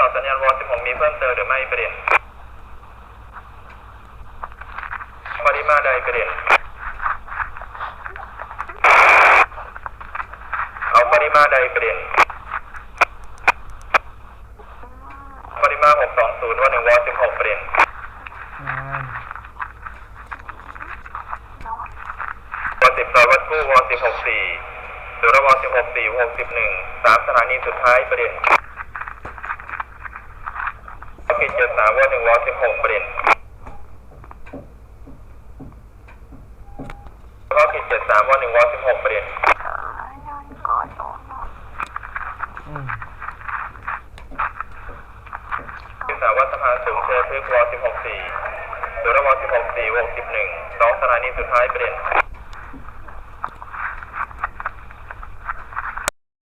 ่อสัญญาณวอล16มีเพิ่มเติมหรือไม่ประเด็นปริมาใดประเด็นเอาปริมาใดประเด็นปริมา 620ว่า1วอล16ประเด็นวอล10ซอยวัดกู้วอล16 4สุรวอล16 4 61มสถานีสุดท้ายประเด็น วอผิด73ว่า1วอ16ประเด็นวอผิด73ว่า1วอ16ประเด็นอืมศึกษาวัดสะพานสูงเชยพฤกษ์ว16 4สุรวอ16 4 61 2สถานีสุดท้ายประเด็น